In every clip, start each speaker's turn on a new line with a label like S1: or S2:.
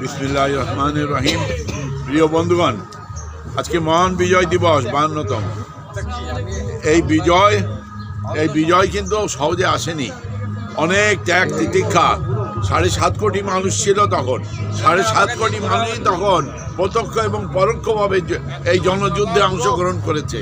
S1: বিসমিল্লাহ রহমান রহিম। প্রিয় বন্ধুগণ, আজকে মহান বিজয় দিবস বাহান্নতম এই বিজয় এই বিজয় কিন্তু সহজে আসেনি। অনেক ত্যাগ তিতিক্ষা, সাড়ে সাত কোটি মানুষ ছিল তখন। সাড়ে সাত কোটি মানুষই তখন প্রত্যক্ষ এবং পরোক্ষভাবে এই জনযুদ্ধে অংশগ্রহণ করেছে।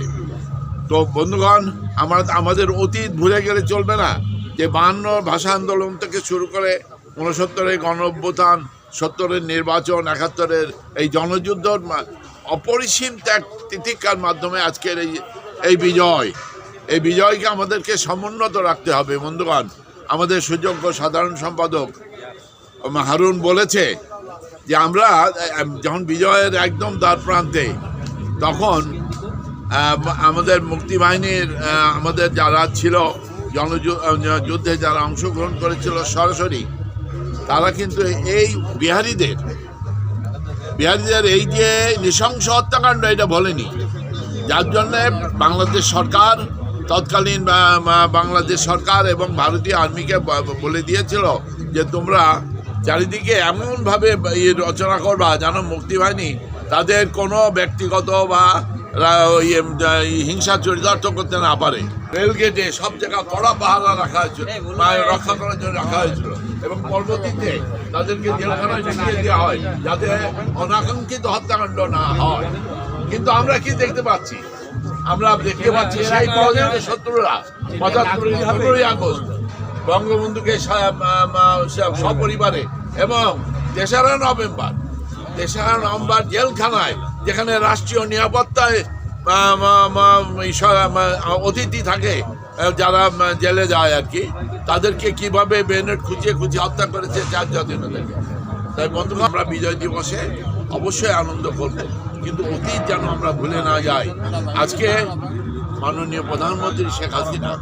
S1: তো বন্ধুগণ, আমরা আমাদের অতীত ভুলে গেলে চলবে না যে বাহান্ন ভাষা আন্দোলন থেকে শুরু করে ঊনসত্তরের গণঅভ্যুত্থান সত্তরের নির্বাচন একাত্তরের এই জনযুদ্ধর অপরিসীম ত্যাগ তিতিক্ষার মাধ্যমে আজকের এই এই বিজয়। এই বিজয়কে আমাদেরকে সমুন্নত রাখতে হবে বন্ধুগণ। আমাদের সুযোগ্য সাধারণ সম্পাদক হারুন বলেছে যে আমরা যখন বিজয়ের একদম দ্বার প্রান্তে তখন আমাদের মুক্তিবাহিনীর আহ, আমাদের যারা ছিল জনযুদ্ধে যারা অংশগ্রহণ করেছিল সরাসরি তারা কিন্তু এই বিহারীদের বিহারীদের এই যে নৃশংস হত্যাকাণ্ড, এটা বলেনি। যার জন্যে বাংলাদেশ সরকার তৎকালীন বাংলাদেশ সরকার এবং ভারতীয় আর্মিকে বলে দিয়েছিল যে তোমরা চারিদিকে এমনভাবে রচনা করবা যেন মুক্তি মুক্তিবাহিনী তাদের কোনো ব্যক্তিগত বা হিংসা চরিতার্থ করতে না পারে। রেলগেটে সব জায়গা কড়া পাহারা রাখা হয়েছিল রক্ষা করার জন্য রাখা হয়েছিল। এবং পরবর্তীতে তাদেরকে জেলখানায় ঢুকিয়ে দেওয়া হয় যাতে অনাকাঙ্ক্ষিত হত্যাকাণ্ড না হয়। কিন্তু আমরা কি দেখতে পাচ্ছি? আমরা দেখতে পাচ্ছি সেই পরাজয়ের শত্রুরা পঁচাত্তরের পনেরোই আগস্ট বঙ্গবন্ধুকে সপরিবারে এবং তেসরা নভেম্বর তেসরা নভেম্বর জেলখানায় যেখানে রাষ্ট্রীয় নিরাপত্তায় অতিথি থাকে যারা জেলে যায় আর কি, তাদেরকে কীভাবে বেনেট খুঁচিয়ে খুঁচিয়ে হত্যা করেছে চার জাতীয়তাদেরকে তাই বন্ধুরা আমরা বিজয় দিবসে অবশ্যই আনন্দ করব। কিন্তু অতীত যেন আমরা ভুলে না যাই, আজকে মাননীয় প্রধানমন্ত্রী শেখ হাসিনা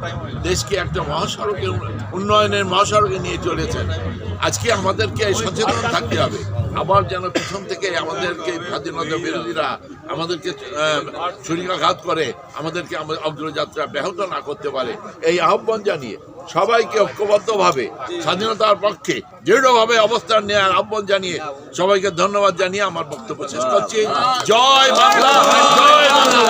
S1: দেশকে একটা মহাসড়কের উন্নয়নের মহাসড়কে নিয়ে চলেছেন। আজকে আমাদেরকে সচেতন থাকতে হবে। আবার যেন প্রথম থেকে আমাদেরকে স্বাধীনতা বিরোধীরা আমাদেরকে ছুরিকাঘাত করে আমাদেরকে আমাদের অগ্রযাত্রা ব্যাহত না করতে পারে। এই আহ্বান জানিয়ে সবাইকে ঐক্যবদ্ধভাবে স্বাধীনতার পক্ষে দৃঢ়ভাবে অবস্থান নেওয়ার আহ্বান জানিয়ে সবাইকে ধন্যবাদ জানিয়ে আমার বক্তব্য শেষ করছি। জয় বাংলা। জয় বাংলা